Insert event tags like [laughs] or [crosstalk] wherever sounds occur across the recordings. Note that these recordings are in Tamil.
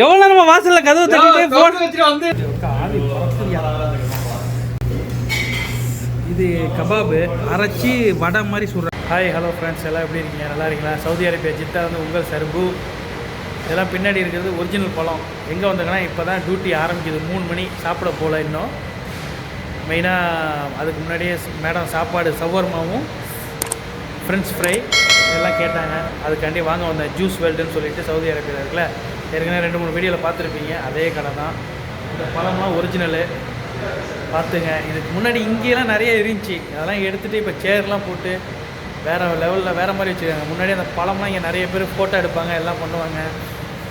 எவ்வளவு நேரமா வாசல்ல கதவு தட்டிட்டு போன் வந்து. இது கபாபு அரைச்சி வடை மாதிரி சுடுறேன் ஹாய் ஹலோ ஃப்ரெண்ட்ஸ் எல்லாம் எப்படி இருக்கீங்க? நல்லா இருக்கீங்களா? சவுதி அரேபியா ஜித்தா வந்து உங்கள் சர்பு இதெல்லாம் பின்னாடி இருக்கிறது ஒரிஜினல் பழம். எங்கே வந்தாங்கன்னா இப்போ தான் டியூட்டி ஆரம்பிக்குது. மூணு மணி சாப்பிட போகல இன்னும். மெயினாக அதுக்கு முன்னாடியே மேடம் சாப்பாடு சவர்மாவும் ஃப்ரெஞ்ச் ஃப்ரை எல்லாம் கேட்டாங்க. அதுக்காண்டி வாங்க வந்தேன் ஜூஸ் வேல்டுன்னு சொல்லிட்டு சவுதி அரேபியாவில் இருக்குல்ல ஏற்கனவே ரெண்டு மூணு வீடியோவில் பார்த்துருப்பீங்க. அதே கடை தான். இந்த பழம்லாம் ஒரிஜினலு பார்த்துங்க. இதுக்கு முன்னாடி இங்கேலாம் நிறைய இருந்துச்சு. அதெல்லாம் எடுத்துகிட்டு இப்போ சேர்லாம் போட்டு வேறு லெவலில் வேறு மாதிரி வச்சுருக்காங்க. முன்னாடி அந்த பழம்லாம் இங்கே நிறைய பேர் ஃபோட்டோ எடுப்பாங்க எல்லாம் பண்ணுவாங்க.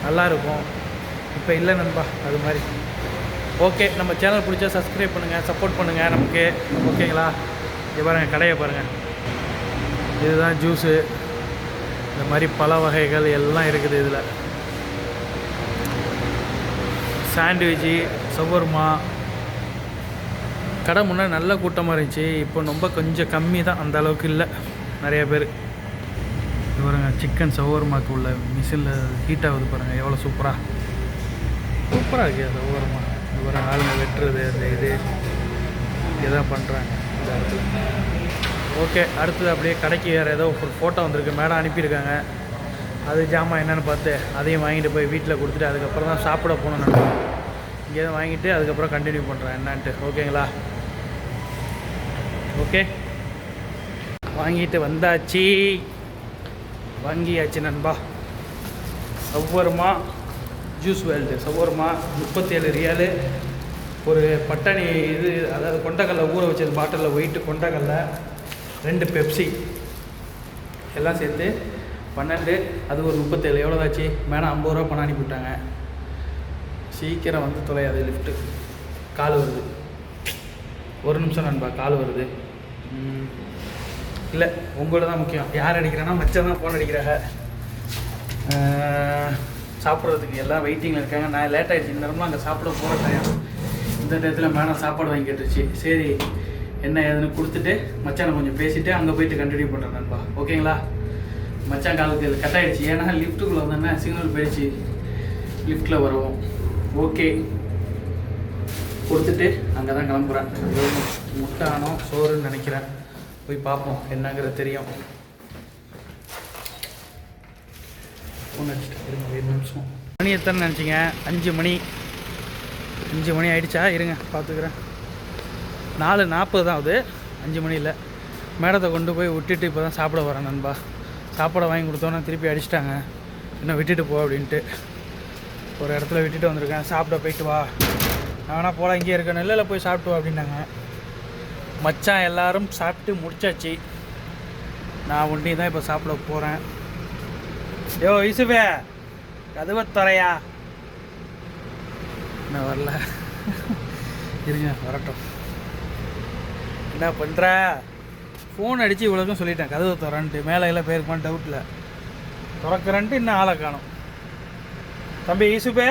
நல்லாயிருக்கும் இப்போ இல்லை நண்பா அது மாதிரி. ஓகே நம்ம சேனல் பிடிச்சா சப்ஸ்கிரைப் பண்ணுங்கள் சப்போர்ட் பண்ணுங்கள் நமக்கு. ஓகேங்களா இது பாருங்கள் கடையை பாருங்கள் இதுதான் ஜூஸு இந்த மாதிரி பல வகைகள் எல்லாம் இருக்குது இதில். சாண்ட்விட்சு சவர்மா கடை முன்னாடி நல்ல கூட்டமாக இருந்துச்சு. இப்போ ரொம்ப கொஞ்சம் கம்மி தான். அந்த அளவுக்கு இல்லை. நிறைய பேர். இது பாருங்க சிக்கன் சவர்மாக்கு உள்ள மிஷினில் ஹீட் ஆகுது பாருங்கள் எவ்வளோ சூப்பராக சூப்பராக இருக்கு சவர்மா இது பாருங்கள் ஆளுங்க வெட்டுறது அந்த இது. இதான் பண்ணுறாங்க இந்த இடத்துல. ஓகே அடுத்தது அப்படியே கடைக்கு வேறு ஏதோ ஒரு ஃபோட்டோ வந்திருக்கு. மேடம் அனுப்பியிருக்காங்க. அது ஜாமான் என்னென்னு பார்த்து அதையும் வாங்கிட்டு போய் வீட்டில் கொடுத்துட்டு அதுக்கப்புறம் தான் சாப்பிட போகணும் நான் இங்கே வாங்கிட்டு அதுக்கப்புறம் கண்டினியூ பண்ணுறேன் என்னான்ட்டு. ஓகேங்களா? ஓகே. வாங்கிட்டு வந்தாச்சு. வாங்கியாச்சு நண்பா. சவ்வரமா ஜூஸ் வேல்டு சவ்வரமா முப்பத்தேழு ரியாலு ஒரு பட்டாணி இது அதாவது கொண்டக்கடலை ஊற வச்சது பாட்டிலில் ஒயிட்டு கொண்டக்கடலை ரெண்டு பெப்சி. எல்லாம் சேர்த்து பன்னெண்டு அது ஒரு முப்பத்தேழு. எவ்வளோதாச்சு மேடம் ஐம்பது ரூபா பணம் அனுப்பிவிட்டாங்க. சீக்கிரம் வந்து தொலையாது லிஃப்ட்டு. கால் வருது. ஒரு நிமிஷம் நண்பா கால் வருது. இல்லை உங்களோட தான் முக்கியம். யார் அடிக்கிறான்னா மச்சான் தான் ஃபோன் அடிக்கிறாங்க. சாப்பிட்றதுக்கு எல்லாம் வெயிட்டிங்கில் இருக்காங்க. நான் லேட் ஆகிடுச்சு இந்த நேரம்லாம் அங்கே சாப்பிட போகிற டைம் இந்த நேரத்தில் மேடம் சாப்பாடு வாங்கி கேட்டுருச்சு. சரி என்ன ஏதுன்னு கொடுத்துட்டு மச்சானை கொஞ்சம் பேசிவிட்டு அங்கே போயிட்டு கண்டினியூ பண்ணுறேன் நண்பா. ஓகேங்களா? மச்சான் காலுக்கு இது கட் ஆகிடுச்சு ஏன்னா லிஃப்ட்டுக்குள்ளே வந்தோன்னே சிக்னல் போயிடுச்சு. லிஃப்ட்டில் வருவோம் ஓகே. கொடுத்துட்டு அங்கே தான் கிளம்புறேன். முட்டை ஆனோம் சோறுன்னு நினைக்கிறேன். போய் பார்ப்போம் என்னங்கிறது தெரியும். ஃபோன் அடிச்சுட்டு இருங்க ஒரு நிமிஷம். மணி எத்தனை நினச்சிங்க? அஞ்சு மணி. அஞ்சு மணி ஆயிடுச்சா? இருங்க பார்த்துக்குறேன். நாலு நாற்பது தான் ஆகுது. அஞ்சு மணியில். மேடத்தை கொண்டு போய் விட்டுட்டு இப்போ தான் சாப்பிட வரேன் நண்பா. சாப்பாடை வாங்கி கொடுத்தோன்னே திருப்பி அடிச்சிட்டாங்க. இன்னும் விட்டுட்டு போ அப்படின்ட்டு. ஒரு இடத்துல விட்டுட்டு வந்திருக்கேன். சாப்பிட போயிட்டு வா. நான் வேணா போகலாம் இங்கே இருக்க இல்லை போய் சாப்பிட்டு வா அப்படின்னாங்க. மச்சான் எல்லாரும் சாப்பிட்டு முடிச்சாச்சு. நான் ஒண்டி தான் இப்போ சாப்பிட போகிறேன் யோ இசுபே கதவை துறையா. இன்னும் வரல. இருங்க வரட்டும். என்ன பண்ணுற ஃபோன் அடித்து இவ்வளோக்கும் சொல்லிட்டேன். கதவை திறன்ட்டு மேலே எல்லாம் போயிருக்குமான்னு டவுட்டில் திறக்கிறன்ட்டு இன்னும் ஆளை காணும். தம்பி ஈசுபே?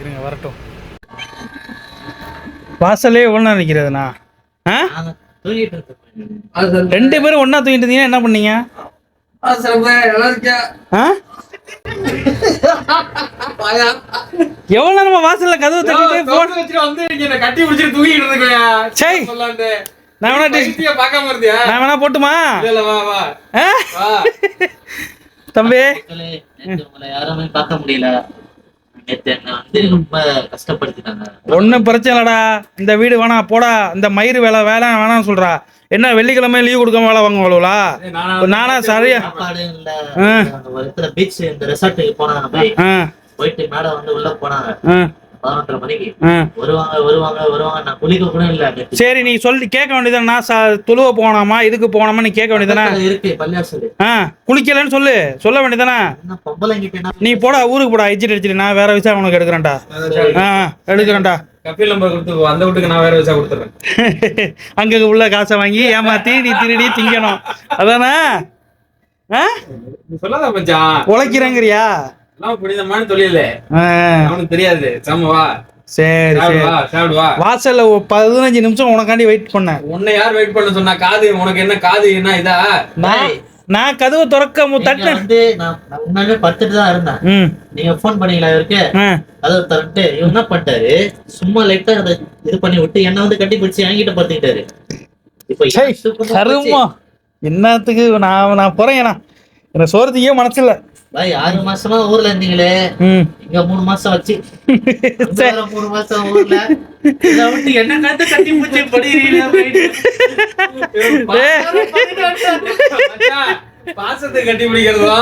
இருங்க வரட்டும். எவ்வளோ நேரம் நிற்கிறதுண்ணா ஆ? ரெண்டு பேரும் ஒன்றா தூங்கிட்டு இருந்தீங்கன்னா என்ன பண்ணீங்க? ஆ? எவ்வளோ நேரமா வாசல்ல கதவு தட்டிட்டு ஃபோன் வந்து என்ன கட்டி பிடிச்சிட்டு தூக்கிட்டு இருக்கேன் சை. சொல்லாண்டு நான் வேணா பார்க்காம இருந்தியா? நான் வேணா போட்டுமா? இல்ல வா வா. தம்பி. யாருமே பார்க்க முடியல. ஒன்றும் பிரச்சனை இல்லடா. இந்த வீடு வேணாம் போடா. இந்த மயிறு வேலை வேலை வேணாம்னு சொல்றா. என்ன வெள்ளிக்கிழமை லீவ் கொடுக்காம வேலை வாங்குவாளா ஏய், நானா சரியா? பீச் இந்த ரெசார்ட்டுக்கு போனாங்க போயிட்டு மேடம் வந்து உள்ள போனாங்க. ஆ. பதினொன்றரை மணிக்கு. ஆ. வருவாங்க வருவாங்க வருவாங்க. நான் குளிக்க கூட இல்ல நேத்து. சரி நீ சொல்லி கேட்க வேண்டியதானே நான் துளுவ போனாமா இதுக்கு போனாமா நீ கேட்க வேண்டியதானே இருக்கு பள்ளியாசல் ஆ குளிக்கலன்னு சொல்லு. சொல்ல வேண்டியதானே என்ன நீ போடா ஊருக்கு போடா எச்சிட்டு அடிச்சிட்டு நான் வேற விசா உனக்கு எடுக்கிறேன்டா. ஆ எடுக்கிறேன்டா. கபில் நம்பர் கொடுத்து அந்த வீட்டுக்கு நான் வேற வச்சா கொடுத்துறேன். [laughs] அங்க உள்ள காசை வாங்கி ஏமாத்தி நீ திருடி திங்கணும். அதானே? சொல்லாத மச்சான். உழைக்கிறேங்கிறியா? எல்லாம் புனிதமான தொழில். அவனுக்கு தெரியாது. சம வா. சரி சரி. வாசல்ல பதினஞ்சு நிமிஷம் உனக்காண்டி வெயிட் பண்ணேன். உன்னை யார் வெயிட் பண்ண சொன்னா காது உனக்கு என்ன காது என்ன இதா? நான் நான் கதவு திறக்க தட்டினேன் வந்து நான் முன்னாடியே படுத்துட்டு தான் இருந்தேன். நீங்க ஃபோன் பண்ணீங்களா இவருக்கு? அதை தரட்டு இவன் என்ன பண்ணிட்டாரு? சும்மா லைட்டா அதை இது பண்ணி விட்டு என்ன வந்து கட்டி பிடிச்சி என்கிட்ட படுத்திக்கிட்டாரு. இப்ப என்னத்துக்கு நான் நான் போறேன் எனக்கு சோறதுக்கே மனசில்ல. பாய் ஆறு மாசமா ஊர்ல இருந்தீங்களே. இங்க மூணு மாசம் வச்சு மூணு மாசம் ஊர்ல. என்ன காத்து கட்டி மச்சான், பாசத்தை கட்டி பிடிக்கிறதா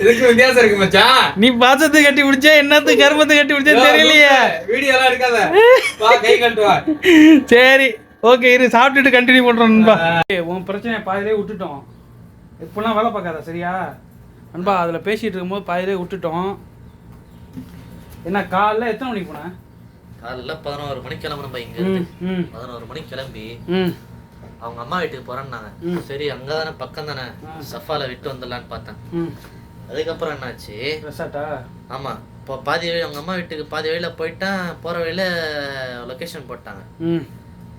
இதுக்கு வித்தியாசம் இருக்கு மச்சான். நீ பாசத்தை கட்டி பிடிச்சா என்னத்து கருமத்தை கட்டி பிடிச்சா தெரியலையே. வீடியோ எல்லாம் எடுக்காத. வா கை கட்டுவா சரி ஓகே இரு சாப்பிட்டுட்டு கண்டினியூ பண்றோம் உன் பிரச்சனையை பாதிலே விட்டுட்டோம். இப்பெல்லாம் வேலை பார்க்காத சரியா? நண்பா அதில் பேசிட்டு இருக்கும்போது பாதிலே விட்டுட்டோம் என்ன காலைல எத்தனை மணிக்கு போனேன் காலைல பதினோரு மணிக்கு கிளம்புறோம் இங்க பதினோரு மணிக்கு கிளம்பி அவங்க அம்மா வீட்டுக்கு போறேன்னாங்க ம். சரி அங்கதானே பக்கம் தானே சஃபால விட்டு வந்துடலான்னு பார்த்தேன். அதுக்கப்புறம் என்னாச்சு? ஆமா இப்போ பாதி வழி அவங்க அம்மா வீட்டுக்கு பாதி வழியில போயிட்டேன் போற வழியில லொகேஷன் போட்டாங்க. ம்.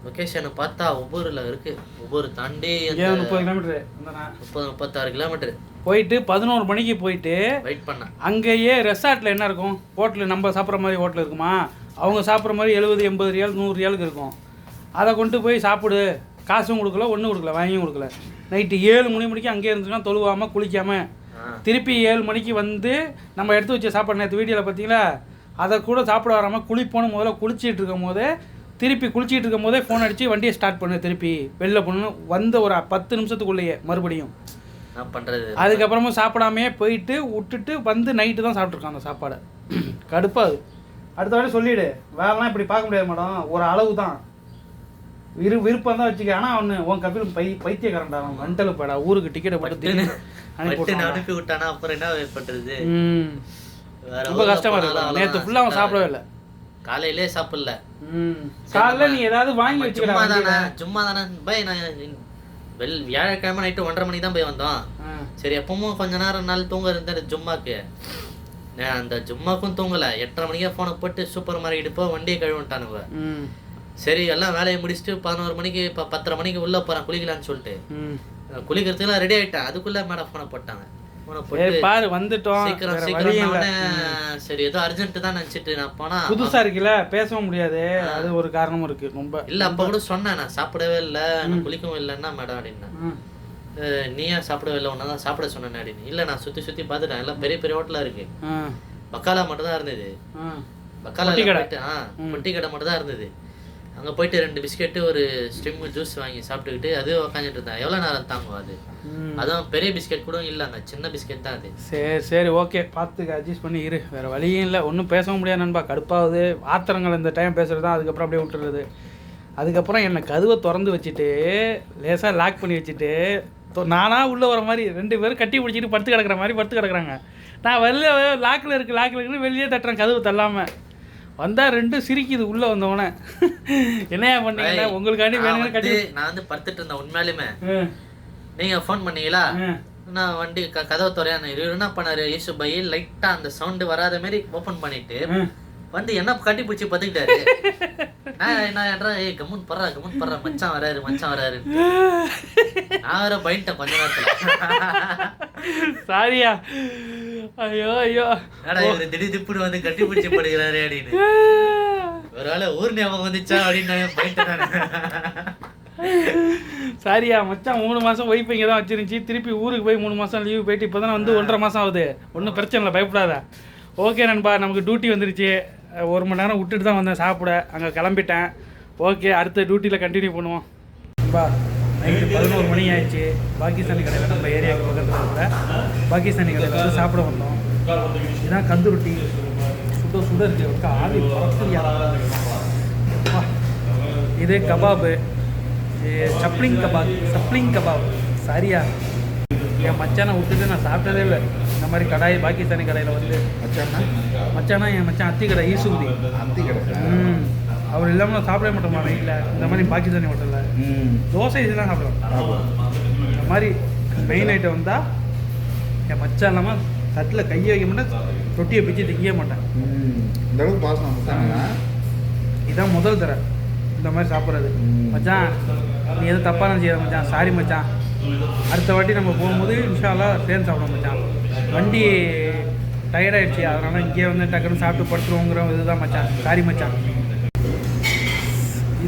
லொகேஷனை பார்த்தா ஒவ்வொருல இருக்கு. ஒவ்வொரு தாண்டி முப்பது முப்பத்தாறு கிலோமீட்டர் போயிட்டு பதினோரு மணிக்கு போயிட்டு வெயிட் பண்ணேன் அங்கேயே ரெசார்ட்டில் என்ன இருக்கும்? ஹோட்டல் நம்ம சாப்பிட்ற மாதிரி ஹோட்டல் இருக்குமா? அவங்க சாப்பிட்ற மாதிரி எழுபது எண்பது ரியால் நூறு ரியாலுக்கு இருக்கும். அதை கொண்டு போய் சாப்பிடு. காசும் கொடுக்கல ஒன்றும் கொடுக்கல வாங்கியும் கொடுக்கல. நைட்டு ஏழு மணி மணிக்கு அங்கேயே இருந்துச்சுன்னா தொழுவாமல் குளிக்காமல். திருப்பி ஏழு மணிக்கு வந்து நம்ம எடுத்து வச்ச சாப்பாடு நேற்று வீடியோவில் பார்த்தீங்களா அதை கூட சாப்பிட வராமல் குளிப்போன்னு முதல்ல குளிச்சிட்டு இருக்கும் போதே திருப்பி குளிச்சிட்டு இருக்கும் போதே ஃபோன் அடித்து வண்டியை ஸ்டார்ட் பண்ணு திருப்பி. வெளில போகணும் வந்த ஒரு பத்து நிமிஷத்துக்குள்ளேயே மறுபடியும். பண்றது அதுக்கப்புறமா சாப்பிடாமையே போயிட்டு விட்டுட்டு வந்து நைட்டு தான் சாப்பிட்ருக்கான் அந்த சாப்பாடை. [clears throat] கடுப்பாது அடுத்த வாட்டி சொல்லிடு. வேலைலாம் இப்படி பார்க்க முடியாது மேடம். ஒரு அளவு தான். விரு விருப்பம் தான் வச்சுக்க. ஆனால் அவனு உன் கபில் பை பைத்தியக்காரன்டா. அவன் மென்டல் படா ஊருக்கு டிக்கெட்டை போட்டு அனுப்பி. அனுப்பி விட்டானா அப்புறம் என்ன வேற ரொம்ப கஷ்டமா இருக்கும் நேற்று. ஃபுல்லாக அவன் சாப்பிடவே இல்லை. காலையிலே சாப்பிடல. ம். காலைல நீ ஏதாவது வாங்கி நம்ம சும்மா வச்சுக்கலாம் தானே சும்மா தானே பை நான் வெள் வியாழக்கிழமை நைட்டு ஒன்றரை மணிக்கு தான் போய் வந்தோம். சரி எப்பவும் கொஞ்ச நேரம் நாள் தூங்க இருந்தேன் ஜும்மாக்கு. நான் அந்த ஜும்மாக்கும் தூங்கல. எட்டரை மணிக்கே ஃபோனை போட்டு சூப்பர் மார்க்கெட் போ வண்டியை கழுவிட்டானுங்க. சரி எல்லாம் வேலையை முடிச்சுட்டு பதினோரு மணிக்கு இப்போ பத்தரை மணிக்கு உள்ள போறேன் குளிக்கலாம்னு சொல்லிட்டு. குளிக்கிறதுக்குலாம் ரெடி ஆயிட்டேன். அதுக்குள்ள மேடம் ஃபோனை போட்டாங்க. சரி பாரு வந்துட்டோம். சீக்கிரம் சீக்கிரம் சரி ஏதோ அர்ஜென்ட் தான் நினைச்சிட்டு நான் போனா புதுசா இருக்குல்ல பேசவும் முடியாது. அது ஒரு காரணமும் இருக்கு. ரொம்ப இல்ல அப்ப கூட சொன்னேன் நான் சாப்பிடவே இல்லை நான் குளிக்கவும் இல்லைன்னா மேடம் அப்படின்னா. ம் அஹ் நீ ஏன் சாப்பிடவே இல்லை? உன்னை தான் சாப்பிட சொன்னேன் அப்படின்னு. இல்ல நான் சுத்தி சுத்தி பார்த்துட்டேன். எல்லாம் பெரிய பெரிய ஹோட்டலா இருக்கு. பக்காலா மட்டும் தான் இருந்தது. பக்காலா. போயிட்டு ஆ பொட்டி கடை மட்டும் தான் இருந்தது. அங்க போயிட்டு ரெண்டு பிஸ்கெட்டு ஒரு ஸ்டிம் ஜூஸ் வாங்கி சாப்பிட்டுக்கிட்டு அது உக்காந்துட்டு இருந்தேன் எவ்வளவு நேரம் தாங்கும் அது? அதுவும் பெரிய பிஸ்கெட் கூட இல்லைங்க சின்ன பிஸ்கெட் தான் அது. சரி சரி ஓகே. பார்த்துக்க அட்ஜஸ்ட் பண்ணி இரு. வேறு வழியும் இல்லை. ஒன்றும் பேசவும் முடியாது நண்பா. கடுப்பாகுது. ஆத்திரங்கள் இந்த டைம் பேசுகிறது தான். அதுக்கப்புறம் அப்படியே விட்டுறது. அதுக்கப்புறம் என்னை கதவை திறந்து வச்சுட்டு லேசாக லாக் பண்ணி வச்சுட்டு தொ- நானா உள்ளே வர மாதிரி ரெண்டு பேரும் கட்டி பிடிச்சிட்டு படுத்து கிடக்குற மாதிரி படுத்து கிடக்குறாங்க. நான் வெளில லாக்கில் இருக்கு லாக்கில் இருக்குன்னு வெளியே தட்டுறேன் கதவு தள்ளாமல் வந்தால் ரெண்டும் சிரிக்குது உள்ளே வந்தவொடனே. என்னையா பண்ணீங்கன்னா உங்களுக்காண்டி வேணும்னு கட்டி நான் வந்து படுத்துட்டு இருந்தேன் உண்மையாலுமே. ம், நீங்க ஃபோன் பண்ணீங்களா. நான் வண்டி க கதவை துறையான. என்ன பண்ணாரு ஈசு பை லைட்டா அந்த சவுண்ட் வராத மாதிரி ஓபன் பண்ணிட்டு. வந்து என்ன கட்டி பிடிச்சி பத்துக்கிட்டாரு நான் என்ன என்றா ஏய் கம்முன் படுறா கம்முன் படுறா. மச்சான் வராரு மச்சான் வராரு. நான் வேற பயன்ட்டேன் கொஞ்ச நேரத்துல. சாரியா ஐயோ ஐயோ. ஏடா இவரு திடீர் திப்புடு வந்து கட்டி பிடிச்சி படுகிறாரு அப்படின்னு. [laughs] ஒரு வேளை ஊர் ஞாபகம் வந்துச்சா அப்படின்னு நானு. [laughs] சாரியா மச்சான் மூணு மாதம் ஒய்ஃப் இங்கே தான் வச்சிருந்துச்சு. திருப்பி ஊருக்கு போய் மூணு மாதம் லீவு போயிட்டு இப்போ தான் வந்து ஒன்றரை மாதம் ஆகுது. ஒன்றும் பிரச்சனை இல்லை பயப்படாத. ஓகே நண்பா நமக்கு டியூட்டி வந்துருச்சு. ஒரு மணி நேரம் விட்டுட்டு தான் வந்தேன் சாப்பிட. அங்கே கிளம்பிட்டேன். ஓகே அடுத்த டியூட்டியில் கண்டினியூ பண்ணுவோம். நண்பா. நைட்டு பதினோரு மணி ஆயிடுச்சு. பாகிஸ்தானி கடையில் நம்ம ஏரியாவுக்கு பக்கத்தில் இருக்கிற பாகிஸ்தானி கடையில் வந்து சாப்பிட வந்தோம். இதுதான் கந்து ரொட்டி சுட சுட இருக்கு. ஒருக்கா ஆவி அப்பா. இது kebab. Chapli kebab. Chapli kebab. சரியா? என் மச்சானை விட்டுட்டு நான் சாப்பிட்டதே இல்லை. இந்த மாதிரி கடாய் பாகிஸ்தானி கடையில் வந்து. மச்சான்னா? மச்சானா என் மச்சான் அத்தி கடை ஈசுகுடி அந்தி கிடக்கு ம். அவர் இல்லாமல் நான் சாப்பிடவே மாட்டோமா நைட்டில் இந்த மாதிரி பாகிஸ்தானி ஹோட்டலில் ம். தோசை இதெல்லாம் சாப்பிடலாம் ஆமாம் இந்த மாதிரி மெயின் ஐட்டம் வந்தால் என் மச்சான் இல்லாமல் தட்டில் கையை வைக்க மாட்டேன் ரொட்டியை பிச்சு திங்க மாட்டேன். ம். இந்த அளவுக்கு பாசம் இதான் முதல் தடவை இந்த மாதிரி சாப்பிட்றது. மச்சான் நீ எதுவும் தப்பாக நினச்சிக்கிற மச்சான். சாரி மச்சான். அடுத்த வாட்டி நம்ம போகும்போது இன்ஷால்லா சேர்ந்து சாப்பிட மச்சான். வண்டி டயர்டாயிடுச்சு அதனால் இங்கேயே வந்து டக்குன்னு சாப்பிட்டு படுத்துருவோங்கிற இதுதான் மச்சான். சாரி மச்சான்.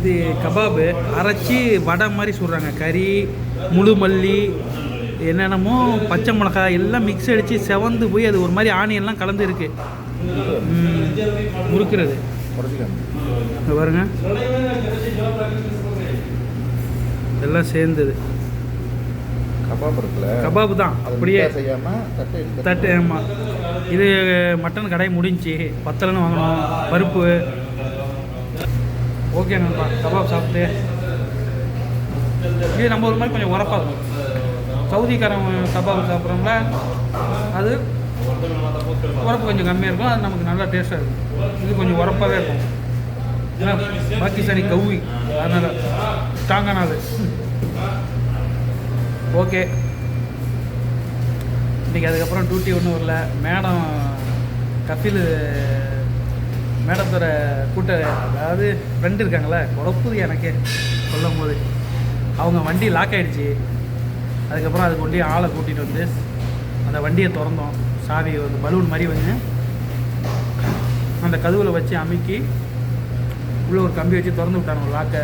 இது கபாபு அரைச்சி வடை மாதிரி சுடுறாங்க. கறி முழு மல்லி என்னென்னமோ பச்சை மிளகாய் எல்லாம் மிக்ஸ் அடித்து செவந்து போய் அது ஒரு மாதிரி ஆனியன்லாம் கலந்து இருக்கு. முறுக்குறது பாருங்க. எல்லாம் சேர்ந்தது. கபாப் இருக்குல்ல? கபாபு தான். அப்படியே தட்டை ஆமாம் இது மட்டன் கடை முடிஞ்சுச்சு பத்தலன்னு வாங்கணும். பருப்பு. ஓகே நண்பா. கபாப் சாப்பிட்டு. இது நம்ம ஒரு மாதிரி கொஞ்சம் உரப்பாக இருக்கும். சவுதிக்காரன் கபாப் சாப்பிட்றோம்ல அது உரப்பு கொஞ்சம் கம்மியாக இருக்கும். அது நமக்கு நல்லா டேஸ்ட்டாக இருக்கும். இது கொஞ்சம் உரப்பாகவே இருக்கும். ஏன்னா பாகிஸ்தானி கவுவி அதனால் ஸ்ட்ராங்கான அது ஓகே இன்றைக்கி அதுக்கப்புறம் டியூட்டி ஒன்றும் வரல. மேடம் கபில் மேடத்தோட கூட்ட அதாவது ஃப்ரெண்டு இருக்காங்களே குழப்புது எனக்கு. சொல்லும் போது அவங்க வண்டி லாக் ஆயிடுச்சு. அதுக்கப்புறம் அதுக்கு கொண்டு ஆளை கூட்டிகிட்டு வந்து அந்த வண்டியை திறந்தோம். சாவி வந்து பலூன் மாதிரி வந்து அந்த கதவுல வச்சு அமுக்கி உள்ளே ஒரு கம்பி வச்சு திறந்து விட்டான் ஒரு லாக்கை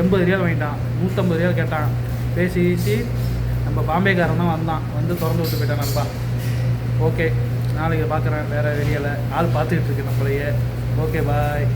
எண்பது ரியால் வாங்கிட்டான். நூற்றம்பது ரியால் கேட்டான். பேசி வீசி நம்ம பாம்பேக்காரன் தான் வந்தான். வந்து திறந்து விட்டு போயிட்டான் நண்பா. ஓகே நாளைக்கு பார்க்குறேன். வேறு வெளியில் ஆள் பார்த்துக்கிட்டு இருக்கு நம்மளையே. Okay bye